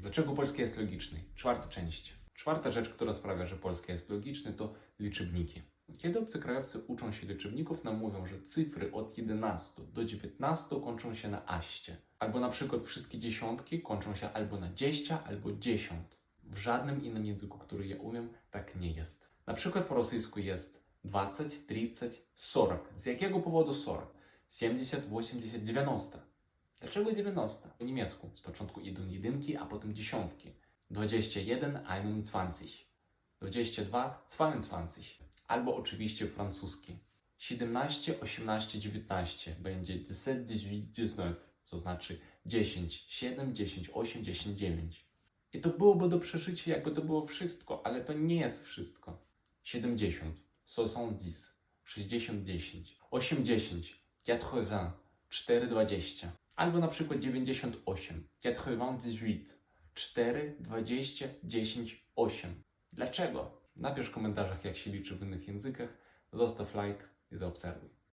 Dlaczego polski jest logiczny? Czwarta część. Czwarta rzecz, która sprawia, że polski jest logiczny, to liczebniki. Kiedy obcokrajowcy uczą się liczebników, nam mówią, że cyfry od 11 do 19 kończą się na aście. Albo na przykład wszystkie dziesiątki kończą się albo na 10, albo 10. W żadnym innym języku, który ja umiem, tak nie jest. Na przykład po rosyjsku jest 20, 30, 40. Z jakiego powodu 40? 70, 80, 90. Dlaczego 90? Po niemiecku z początku idą jedynki, a potem dziesiątki. 21, 21. 22, 22. Albo oczywiście francuski. 17, 18, 19 będzie 17, 18, 19, co znaczy 10, 7, 10, 8, 10, 9. I to byłoby do przeżycia, jakby to było wszystko, ale to nie jest wszystko. 70, 70, 60, 10, 80, 80, 4, 20. Albo na przykład 98, 98, 4, 20, 10, 8. Dlaczego? Napisz w komentarzach, jak się liczy w innych językach, zostaw like i zaobserwuj.